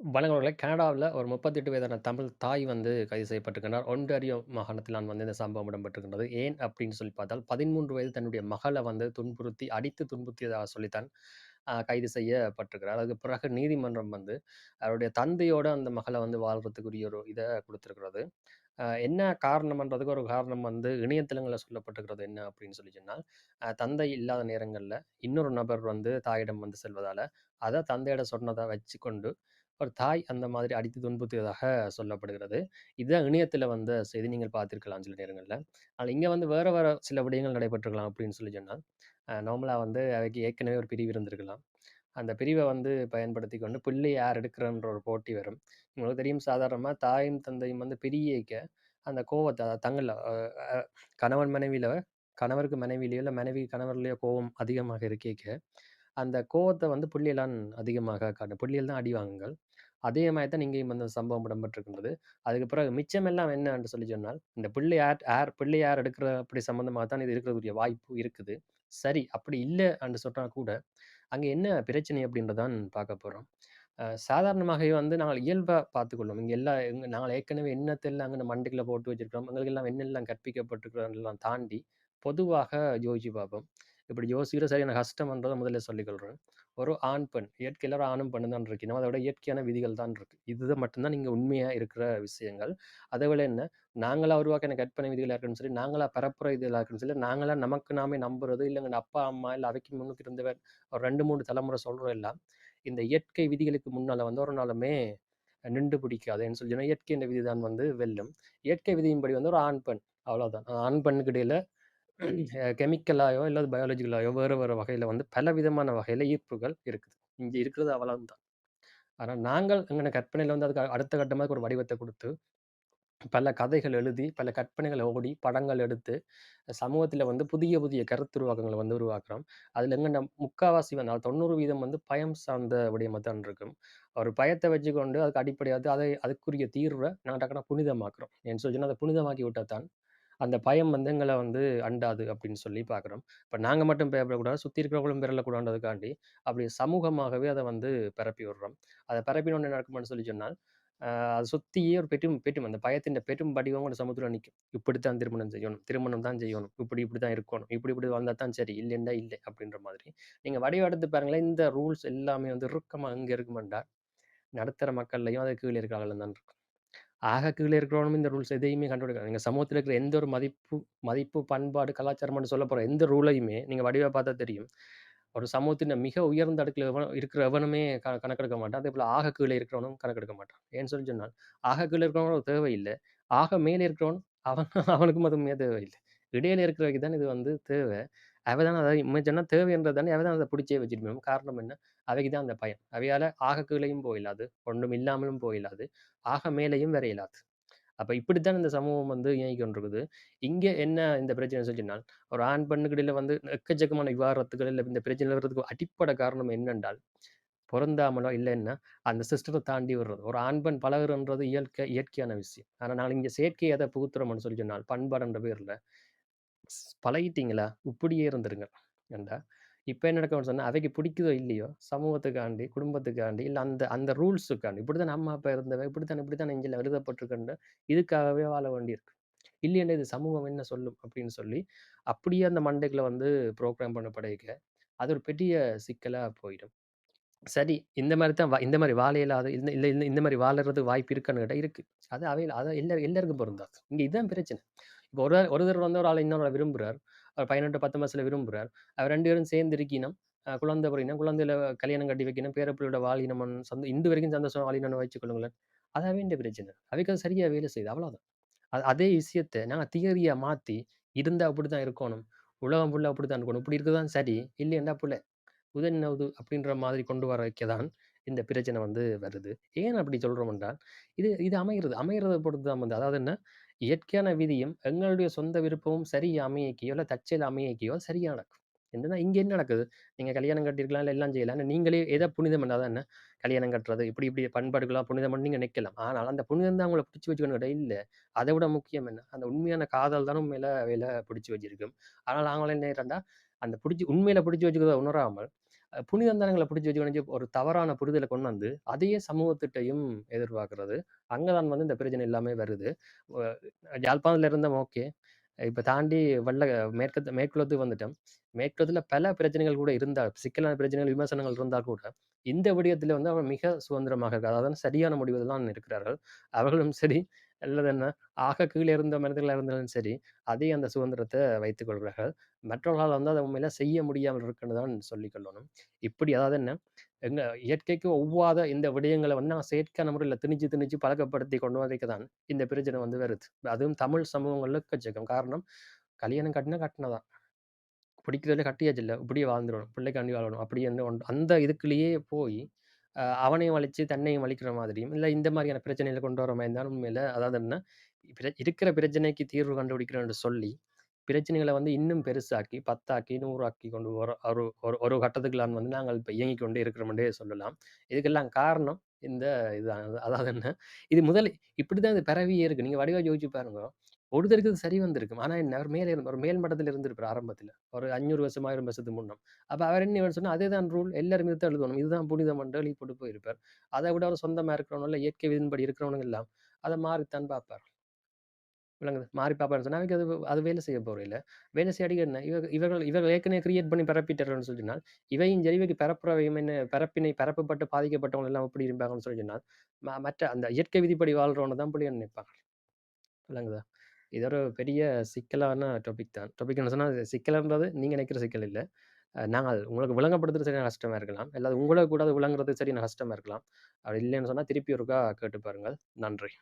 வணக்கங்களே கனடாவில் ஒரு முப்பத்தெட்டு வயதான தமிழ் தாய் வந்து கைது செய்யப்பட்டிருக்கிறார் ஒன்டாரியோ மாகாணத்தில் வந்து இந்த சம்பவம் இடம்பெற்றிருக்கிறது ஏன் அப்படின்னு சொல்லி பார்த்தால் பதிமூன்று வயது தன்னுடைய மகளை வந்து துன்புறுத்தி அடித்து துன்புறுத்தியதாக சொல்லித்தான் ஆஹ், கைது செய்யப்பட்டிருக்கிறார். அதுக்கு பிறகு நீதிமன்றம் வந்து அவருடைய தந்தையோட அந்த மகளை வந்து வாழ்றதுக்குரிய ஒரு இதை கொடுத்துருக்கிறது. ஆஹ், என்ன காரணம்ன்றதுக்கு ஒரு காரணம் வந்து இணையதளங்களில் சொல்லப்பட்டிருக்கிறது என்ன அப்படின்னு சொல்லி சொன்னால் தந்தை இல்லாத நேரங்களில் இன்னொரு நபர் வந்து தாயிடம் வந்து செல்வதால அதை தந்தையிட சொன்னதை வச்சுக்கொண்டு ஒரு தாய் அந்த மாதிரி அடித்து துன்புறுத்தியதாக சொல்லப்படுகிறது. இதுதான் இணையத்தில் வந்த செய்தி. நீங்கள் பார்த்துருக்கலாம் சில நேரங்களில் ஆனால் இங்கே வந்து வேறு வேறு சில விடயங்கள் நடைபெற்றிருக்கலாம் அப்படின்னு சொல்லி சொன்னால், நார்மலாக வந்து அவைக்கு ஏற்கனவே ஒரு பிரிவு இருந்திருக்கலாம். அந்த பிரிவை வந்து பயன்படுத்தி கொண்டு பிள்ளை யார் எடுக்கிறன்ற ஒரு போட்டி வரும். உங்களுக்கு தெரியும் சாதாரணமாக தாயும், தந்தையும் வந்து பிரியக்க அந்த கோவத்தை தங்கள்ல அ கணவன் மனைவியில் கணவருக்கு மனைவியிலயோ, இல்லை மனைவி கணவர்லேயோ கோவம் அதிகமாக இருக்கேக்க, அந்த கோவத்த வந்து புள்ளியலான் அதிகமாக காட்டும். புள்ளியல் தான் அடிவாங்குங்கள் அதே மாதிரி தான் இங்கேயும் அந்த சம்பவம் இடம்பெற்றிருக்கின்றது. அதுக்கு பிறகு மிச்சமெல்லாம் என்ன என்று சொல்லி சொன்னால், இந்த பிள்ளை யார் யார் பிள்ளை யார் எடுக்கிற அப்படி சம்மந்தமாக தான் இது இருக்கிறதுக்குரிய வாய்ப்பு இருக்குது. சரி, அப்படி இல்லை என்று சொன்னால் கூட, அங்கே என்ன பிரச்சனை அப்படின்றதான் பார்க்க போகிறோம் சாதாரணமாகவே வந்து நாங்கள் இயல்பாக பார்த்துக்கொள்வோம். இங்கே எல்லா எங்க நாங்கள் ஏற்கனவே என்னத்தெல்லாம் அங்கே மண்டிகளை போட்டு வச்சிருக்கிறோம். எங்களுக்கெல்லாம் என்னெல்லாம் கற்பிக்கப்பட்டிருக்கிறதெல்லாம் தாண்டி, பொதுவாக யோசிச்சு பார்ப்போம். இப்படி யோசிக்கிறது சரியான கஷ்டம்ன்றதை முதல்ல சொல்லிக்கொள்கிறேன் ஒரு ஆண், பெண் இயற்கையில ஒரு ஆணும், பெண்ணு தான் இருக்கணும். அதோட இயற்கையான விதிகள் தான் இருக்கு. இது மட்டும்தான் நீங்கள் உண்மையாக இருக்கிற விஷயங்கள். அதை விட என்ன, நாங்களா உருவாக்கின கற்பனை விதிகளாக இருக்கட்டும் சரி, நாங்களாக பரப்புற இதெல்லாம் இருக்கட்டும் சரி, நாங்களாக நமக்கு நாமே நம்புறது, இல்லைங்க அப்பா, அம்மா இல்லை அவைக்கு முன்னுக்கு இருந்தவர் ஒரு 2, 3 தலைமுறை சொல்கிறோம் எல்லாம், இந்த இயற்கை விதிகளுக்கு முன்னால வந்து ஒரு நாளுமே நின்று பிடிக்காதுன்னு சொல்லி சொன்னா, இயற்கையின் விதி தான் வந்து வெல்லும். இயற்கை விதியின்படி வந்து ஒரு ஆண், பெண் அவ்வளோதான் ஆண், பெண்ணுக்கு இடையில கெமிக்கலாயோ இல்லை பயாலஜிக்கலாயோ வேறு வேறு வகையில் வந்து பல விதமான வகையில் ஈர்ப்புகள் இருக்குது. இங்கே இருக்கிறது அவ்வளவுதான். ஆனால் நாங்கள் எங்கன கற்பனையில் வந்து அதுக்கு அடுத்த கட்டமாக ஒரு வடிவத்தை கொடுத்து பல கதைகள் எழுதி, பல கற்பனைகளை ஓடி, படங்கள் எடுத்து, சமூகத்தில் வந்து புதிய புதிய கருத்துருவாக்கங்கள வந்து உருவாக்குறோம். அதில் எங்கன்னா முக்காவாசி வந்தால் தொண்ணூறு வீதம் வந்து பயம் சார்ந்த விடயமாக தான் இருக்கும். ஒரு பயத்தை வச்சுக்கொண்டு அதுக்கு அடிப்படையாக அதை அதுக்குரிய தீர்வை நான் டக்குனா புனிதமாக்குறோம். ஏன்னு சொல்லி அதை புனிதமாக்கி விட்டால் தான் அந்த பயம் வந்து எங்களை வந்து அண்டாது அப்படின்னு சொல்லி பார்க்குறோம். இப்போ நாங்கள் மட்டும் பயப்படக்கூடாது, சுற்றி இருக்கிறவங்களும் பெறலக்கூடாதுக்காண்டி அப்படி சமூகமாகவே அதை வந்து பரப்பி விடுறோம். அதை பரப்பினோனே என்ன சொல்லி சொன்னால், அதை சுற்றியே ஒரு பெரும் பெரும் அந்த பயத்தின் பெரும் வடிவம் ஒரு நிற்கும் இப்படி இப்படித்தான் திருமணம் செய்யணும், திருமணம் தான் செய்யணும், இப்படி இப்படி தான் இருக்கணும், இப்படி இப்படி வந்தால் தான் சரி, இல்லைண்டா இல்லை அப்படின்ற மாதிரி. நீங்கள் வடிவெடுத்து பாருங்களேன், இந்த ரூல்ஸ் எல்லாமே வந்து இறுக்கமா அங்கே இருக்குமென்டா, நடுத்தர மக்கள்லையும் அது கீழே இருக்கிற தான் இருக்கும். ஆக கீழே இருக்கிறவனும் இந்த ரூல்ஸ் எதையுமே கண்டுபிடிக்க நீங்கள் சமூகத்தில் இருக்கிற எந்த ஒரு மதிப்பு மதிப்பு, பண்பாடு, கலாச்சாரம்னு சொல்லப்போற எந்த ரூலையுமே நீங்கள் வடிவை பார்த்தா தெரியும். ஒரு சமூகத்தின் மிக உயர்ந்த அடுக்கில் எவன் இருக்கிற எவனுமே க கணக்கெடுக்க மாட்டான். அதே போல் ஆக கீழே இருக்கிறவனும் கணக்கெடுக்க மாட்டான். ஏன்னு சொல்லி சொன்னால், ஆக கீழே இருக்கிறவனுக்கு தேவையில்லை ஆக மேலே இருக்கிறவன் அவன் அவனுக்கும் அதுவுமே தேவையில்லை இடையில இருக்கிறவைக்கு தான் இது வந்து தேவை. அவ தான் அத உண்மைய சொன்னா தேவைன்றது தானே அவ தான் அதை பிடிச்சே வச்சிருப்போம் காரணம் என்ன? அவைக்கு தான் அந்த பயம். அவையால ஆக கீழையும் போயிடாது ஒன்றும் இல்லாமலும் போயிடாது ஆக மேலேயும் வேற இல்லாது அப்ப இப்படித்தான் இந்த சமூகம் வந்து இயங்கிக் கொண்டிருக்குது. இங்க என்ன இந்த பிரச்சனை சொல்லினால் ஒரு ஆண், பெண்ணுக்கிடையில் வந்து எக்கச்சக்கமான விவாகரத்துகள் இல்ல இந்த பிரச்சனை வர்றதுக்கு அடிப்படை காரணம் என்னென்றால், பொருந்தாமலோ இல்லைன்னா அந்த சிஸ்டத்தை தாண்டி வர்றது. ஒரு ஆண், பெண் பழகுறன்றது இயற்கை இயற்கையான விஷயம். ஆனா நாங்கள் இங்க செயற்கையை எத புகுத்துறோம்னு சொல்லி சொன்னால், பண்பாடுன்ற பேர்ல பழகிட்டீங்களா? இப்படியே இருந்துருங்க. ஏன்டா, இப்ப என்ன நடக்கணும்னு சொன்னா, அவைக்கு பிடிக்குதோ இல்லையோ, சமூகத்துக்காண்டி, குடும்பத்துக்காண்டி, இல்லை அந்த அந்த ரூல்ஸுக்காண்டி, இப்படித்தான் அம்மா, அப்பா இருந்தவ, இப்படித்தான் இப்படித்தான் நெஞ்சில் எழுதப்பட்டிருக்குன்னு, இதுக்காகவே வாழ வேண்டியிருக்கு. இல்லையேன்னா இது சமூகம் என்ன சொல்லும்? அப்படின்னு சொல்லி, அப்படியே அந்த மண்டைக்குள்ள வந்து ப்ரோக்ராம் பண்ண பண்ணப்படைக்க, அது ஒரு பெரிய சிக்கலா போயிடும். சரி, இந்த மாதிரி தான் இந்த மாதிரி வாழையில்லாத இந்த இல்லை இந்த மாதிரி வாழறது வாய்ப்பு இருக்கான்னு கேட்டா இருக்கு. அது அவையில் அதை எல்லா எல்லாருக்கும் பொருந்தாது. இங்கே இதுதான் பிரச்சனை. இப்போ ஒரு ஒருத்தர் வந்து ஒரு ஆள் இன்னொரு ஆள விரும்புறார். ஒரு 18, 10 மாசத்துல விரும்புறார். அவ 2 பேரும் சேர்ந்து இருக்கினம். குழந்தை பொறக்கினம். குழந்தையில கல்யாணம் கட்டி வைக்கணும். பேரப்பிள்ளையோட பிள்ளையோட சந்த இந்து இன்று வரைக்கும் சந்தோஷம் வாழினம்னு வச்சுக்கொள்ளுங்களேன். அது அவைண்ட பிரச்சனை. அவைக்கு அது சரியாக வேலை செய்யுது. அவ்வளோதான் அது அதே நாங்கள் நாங்க மாற்றி இருந்தால் அப்படி தான் இருக்கணும் உலகம் ஃபுல்லாக அப்படி தான் இருக்கணும். இப்படி இருக்க தான் சரி. என்ன புள்ள. உதன் அப்படின்ற மாதிரி கொண்டு வர வைக்க தான் இந்த பிரச்சனை வந்து வருது. ஏன் அப்படி சொல்றோம் என்றால், இது இது அமைகிறது. அமைகிறத பொறுத்து தான் வந்து அதாவது என்ன, இயற்கையான விதியும், எங்களுடைய சொந்த விருப்பமும் சரியா அமையக்கையோ, இல்லை தச்சையில் அமையக்கையோ சரியா நடக்கும். என்னன்னா இங்க என்ன நடக்குது? நீங்க கல்யாணம் கட்டியிருக்கலாம், இல்ல எல்லாம் செய்யலாம். நீங்களே எதை புனிதம் பண்ணா தான் என்ன, கல்யாணம் கட்டுறது, இப்படி இப்படி பண்பாடுகளாக புனிதம் பண்ணி நீங்க நிக்கலாம். ஆனால் அந்த புனிதம் தான் அவங்கள பிடிச்சி வச்சுக்கணும் கேட்டா இல்ல. விட முக்கியம் என்ன? அந்த உண்மையான காதல் தானே உண்மையில வேலை பிடிச்சி வச்சிருக்கும். ஆனால் அவங்கள என்ன அந்த பிடிச்சி உண்மையில பிடிச்சி வச்சுக்கிறத உணராமல், புனிதந்தனங்களை பிடிச்சி தலங்கள வச்சு ஒரு தவறான புரிதலை கொண்டு வந்து, அதையே சமூகத்திட்டையும் எதிர்பார்க்கறது அங்க தான் வந்து இந்த பிரச்சனை எல்லாமே வருது. வ யாழ்ப்பாணத்துல இருந்தோம் ஓகே. இப்ப தாண்டி வெள்ள மேற்கத்து மேற்குலத்துக்கு வந்துட்டோம். மேற்குலத்துல பல பிரச்சனைகள் கூட இருந்தா சிக்கலான பிரச்சனைகள், விமர்சனங்கள் இருந்தா கூட, இந்த விடயத்தில் வந்து அவர் மிக சுதந்திரமாக இருக்கார். அதாவது சரியான முடிவு தான் இருக்கிறார்கள். அவர்களும் சரி, அல்லது என்ன ஆக கீழே இருந்த மனிதர்களாக இருந்தாலும் சரி, அதையும் அந்த சுதந்திரத்தை வைத்துக் கொள்கிறார்கள். மற்றவர்களால் வந்து அதை உண்மையில செய்ய முடியாமல் இருக்குன்னு தான் சொல்லிக் கொள்ளணும். இப்படி அதாவது என்ன, எங்க இயற்கைக்கு ஒவ்வாத இந்த விடயங்களை வந்து நாங்கள் செயற்கையான முறையில் திணிச்சு, திணிச்சு பழக்கப்படுத்தி கொண்டு வதைக்க தான் இந்த பிரச்சனை வந்து வருது. அதுவும் தமிழ் சமூகங்கள்ல எக்கச்சக்கம். காரணம், கல்யாணம் கட்டினா கட்டுனா பிடிக்கிறதுல கட்டியாச்சு இல்லை இப்படியே வாழ்ந்துடணும் பிள்ளைக்காண்டி வாழணும். அப்படி என்ன அந்த இதுக்குள்ளேயே போய் அ அவனையும் அழிச்சு, தன்னையும் அழிக்கிற மாதிரியும், இல்ல இந்த மாதிரியான பிரச்சனைகளை கொண்டு வர மாதிரி இருந்தாலும் உண்மையில அதாவது என்ன, பிர இருக்கிற பிரச்சனைக்கு தீர்வு கண்டுபிடிக்கிறோம்னு சொல்லி, பிரச்சனைகள வந்து இன்னும் பெருசாக்கி, 10 ஆக்கி, 100 ஆக்கி கொண்டு வர ஒரு ஒரு ஒரு கட்டத்துக்குலாம் வந்து நாங்கள் இப்ப இயங்கிக் கொண்டே இருக்கிறோம் என்றே சொல்லலாம். இதுக்கெல்லாம் காரணம் இந்த இதுதான். அதாவது என்ன, இது முதல் இப்படிதான் இது பரவியே இருக்கு. நீங்க வடிவா யோசிச்சு பாருங்க. ஒருத்தருக்கு இது சரி வந்திருக்கும். ஆனால் என்ன, அவர் மேலே இருந்த ஒரு மேல் மட்டத்தில் இருந்திருப்பார் ஆரம்பத்தில் ஒரு 500 வருஷம், ஆயிரம் வருஷத்துக்கு முன்னம். அப்போ அவர் என்ன சொன்னா, அதேதான் ரூல். எல்லாரும் தான் எழுதணும். இதுதான் புனிதம் என்று எழுதி போட்டு போயிருப்பார். அதை விட அவர் சொந்தமாக இருக்கிறவனும், இல்லை இயற்கை விதின்படி இருக்கிறவனுங்க எல்லாம், அதை மாறித்தான் பார்ப்பார். விளங்குது. மாறி பார்ப்பாருன்னு சொன்னால் அதுக்கு அது அது வேலை செய்ய போறதில்ல. வேலை செய்யாட்டிக்கு என்ன, இவ இவர்கள் இவர்கள் ஏற்கனவே கிரியேட் பண்ணி பரப்பிட்டார்கள்ன்னு சொல்லினால், இவையும் ஜெரிவைக்கு பரப்புறவையும் என்ன பரப்பினை பரப்பப்பட்டு பாதிக்கப்பட்டவங்க எல்லாம் எப்படி இருப்பாங்கன்னு சொல்லி சொன்னால், மற்ற அந்த இயற்கை விதிப்படி வாழ்றவன தான் புலின்னு நினைப்பாங்க. விளங்குதா? இது ஒரு பெரிய சிக்கலான டாபிக் தான். டாபிக்ன்னு சொன்னால் சிக்கலன்றது நீங்கள் நினைக்கிற சிக்கல் இல்லை நாங்கள் உங்களுக்கு விளங்கப்படுத்துறது சரியான கஷ்டமாக இருக்கலாம். அல்லது உங்களை கூட அது விளங்குறது சரியான கஷ்டமாக இருக்கலாம். அப்படி இல்லைன்னு சொன்னால் திருப்பி ஒருக்கா கேட்டு பாருங்கள். நன்றி.